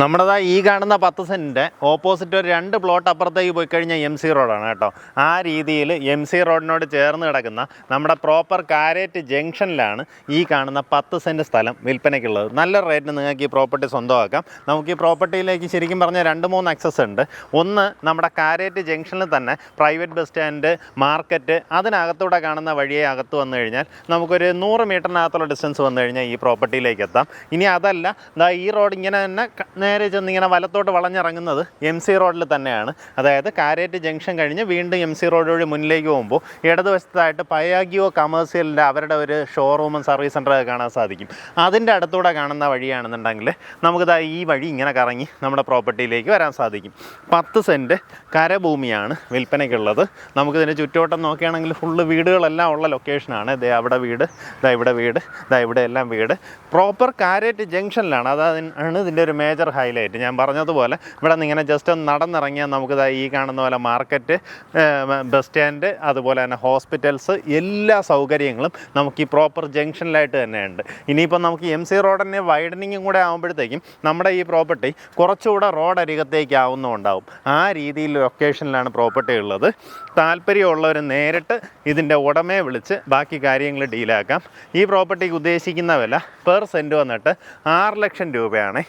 നമ്മുടേതാ ഈ കാണുന്ന പത്ത് സെന്റിന്റെ ഓപ്പോസിറ്റ് ഒരു രണ്ട് പ്ലോട്ട് അപ്പുറത്തേക്ക് പോയി കഴിഞ്ഞാൽ എം സി റോഡാണ് കേട്ടോ. ആ രീതിയിൽ എം സി റോഡിനോട് ചേർന്ന് കിടക്കുന്ന നമ്മുടെ പ്രോപ്പർ കാരേറ്റ് ജംഗ്ഷനിലാണ് ഈ കാണുന്ന പത്ത് സെന്റ് സ്ഥലം വിൽപ്പനയ്ക്കുള്ളത്. നല്ല റേറ്റിന് നിങ്ങൾക്ക് ഈ പ്രോപ്പർട്ടി സ്വന്തമാക്കാം. നമുക്ക് ഈ പ്രോപ്പർട്ടിയിലേക്ക് ശരിക്കും പറഞ്ഞാൽ രണ്ട് മൂന്ന് അക്സസ് ഉണ്ട്. ഒന്ന് നമ്മുടെ കാരേറ്റ് ജംഗ്ഷനിൽ തന്നെ പ്രൈവറ്റ് ബസ് സ്റ്റാൻഡ് മാർക്കറ്റ് അതിനകത്തൂടെ കാണുന്ന വഴിയെ അകത്ത് വന്നു കഴിഞ്ഞാൽ നമുക്കൊരു നൂറ് മീറ്ററിനകത്തുള്ള ഡിസ്റ്റൻസ് വന്നു കഴിഞ്ഞാൽ ഈ പ്രോപ്പർട്ടിയിലേക്ക് എത്താം. ഇനി അതല്ല ഈ റോഡ് ഇങ്ങനെ തന്നെ നേരെ ചെന്ന് ഇങ്ങനെ വലത്തോട്ട് വളഞ്ഞിറങ്ങുന്നത് എം സി റോഡിൽ തന്നെയാണ്. അതായത് കാരേറ്റ് ജംഗ്ഷൻ കഴിഞ്ഞ് വീണ്ടും എം സി റോഡ് വഴി മുന്നിലേക്ക് പോകുമ്പോൾ ഇടതുവശത്തായിട്ട് പയാഗിയോ കമേഴ്സ്യലിന്റെ അവരുടെ ഒരു ഷോറൂമും സർവീസ് സെന്ററൊക്കെ കാണാൻ സാധിക്കും. അതിന്റെ അടുത്തൂടെ കാണുന്ന വഴിയാണെന്നുണ്ടെങ്കിൽ നമുക്കിതാ ഈ വഴി ഇങ്ങനെ കറങ്ങി നമ്മുടെ പ്രോപ്പർട്ടിയിലേക്ക് വരാൻ സാധിക്കും. പത്ത് സെന്റ് കരഭൂമിയാണ് വിൽപ്പനയ്ക്കുള്ളത്. നമുക്കിതിന് ചുറ്റോട്ടം നോക്കുകയാണെങ്കിൽ ഫുള്ള് വീടുകളെല്ലാം ഉള്ള ലൊക്കേഷനാണ് ദേ അവിടെ വീട് ദാ ഇവിടെ വീട് ദാ ഇവിടെ എല്ലാം വീട്. പ്രോപ്പർ കാരേറ്റ് ജംഗ്ഷനിലാണ്. അതാണ് ഇതിന്റെ ഒരു മേജർ ഹൈലൈറ്റ് ഞാൻ പറഞ്ഞതുപോലെ ഇവിടെ നിന്ന് ഇങ്ങനെ ജസ്റ്റ് ഒന്ന് നടന്നിറങ്ങിയാൽ നമുക്ക് ദാ ഈ കാണുന്ന പോലെ മാർക്കറ്റ് ബസ് സ്റ്റാൻഡ് അതുപോലെ തന്നെ ഹോസ്പിറ്റൽസ് എല്ലാ സൗകര്യങ്ങളും നമുക്ക് ഈ പ്രോപ്പർ ജംഗ്ഷനിലായിട്ട് തന്നെയുണ്ട്. ഇനിയിപ്പോൾ നമുക്ക് എം സി റോഡിന്റെ വൈഡനിങ്ങും കൂടെ ആകുമ്പോഴത്തേക്കും നമ്മുടെ ഈ പ്രോപ്പർട്ടി കുറച്ചുകൂടെ റോഡ് അരികത്തേക്ക് ആവുന്നുണ്ടാവും ആ രീതിയിൽ ലൊക്കേഷനിലാണ് പ്രോപ്പർട്ടി ഉള്ളത്. താല്പര്യമുള്ളവർ നേരിട്ട് ഇതിന്റെ ഉടമയെ വിളിച്ച് ബാക്കി കാര്യങ്ങൾ ഡീലാക്കാം ഈ പ്രോപ്പർട്ടിക്ക് ഉദ്ദേശിക്കുന്ന വില പെർ സെന്റ് വന്നിട്ട് ആറ് ലക്ഷം രൂപയാണ്.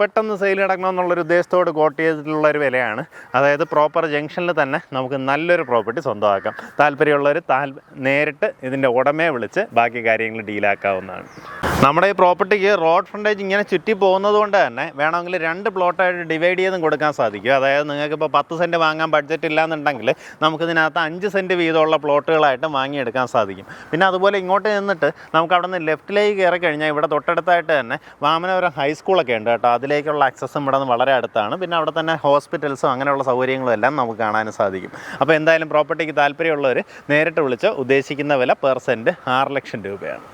പെട്ടെന്ന് സെയിൽ നടക്കണമെന്നുള്ളൊരു ഉദ്ദേശത്തോട് കോട്ട് ചെയ്തിട്ടുള്ള ഒരു വിലയാണ്. അതായത് പ്രോപ്പർ ജംഗ്ഷനിൽ തന്നെ നമുക്ക് നല്ലൊരു പ്രോപ്പർട്ടി സ്വന്തമാക്കാം. താല്പര്യമുള്ളവർ താൽ നേരിട്ട് ഇതിന്റെ ഉടമയെ വിളിച്ച് ബാക്കി കാര്യങ്ങൾ ഡീലാക്കാവുന്നതാണ് നമ്മുടെ ഈ പ്രോപ്പർട്ടിക്ക് റോഡ് ഫ്രണ്ടേജ് ഇങ്ങനെ ചുറ്റി പോകുന്നത് കൊണ്ട് തന്നെ വേണമെങ്കിൽ രണ്ട് പ്ലോട്ടായിട്ട് ഡിവൈഡ് ചെയ്തും കൊടുക്കാൻ സാധിക്കും. അതായത് നിങ്ങൾക്ക് ഇപ്പോൾ പത്ത് സെന്റ് വാങ്ങാൻ ബഡ്ജറ്റ് ഇല്ലാന്നുണ്ടെങ്കിൽ നമുക്കിതിനകത്ത് അഞ്ച് സെന്റ് വീതമുള്ള പ്ലോട്ടുകളായിട്ട് വാങ്ങിയെടുക്കാൻ സാധിക്കും. പിന്നെ അതുപോലെ ഇങ്ങോട്ട് നിന്നിട്ട് നമുക്ക് അവിടെ നിന്ന് ലെഫ്റ്റിലേക്ക് കയറി കഴിഞ്ഞാൽ ഇവിടെ തൊട്ടടുത്തായിട്ട് തന്നെ വാമനപുരം ഹൈസ്കൂളൊക്കെ ഉണ്ട് കേട്ടോ. അതിലേക്കുള്ള ആക്സസും ഇവിടെ നിന്ന് വളരെ അടുത്താണ്. പിന്നെ അവിടെ തന്നെ ഹോസ്പിറ്റൽസും അങ്ങനെയുള്ള സൗകര്യങ്ങളും എല്ലാം നമുക്ക് കാണാനും സാധിക്കും. അപ്പോൾ എന്തായാലും പ്രോപ്പർട്ടിക്ക് താല്പര്യമുള്ളവർ നേരിട്ട് വിളിച്ച് ഉദ്ദേശിക്കുന്ന വില പെർ സെന്റ് ആറ് ലക്ഷം രൂപയാണ്.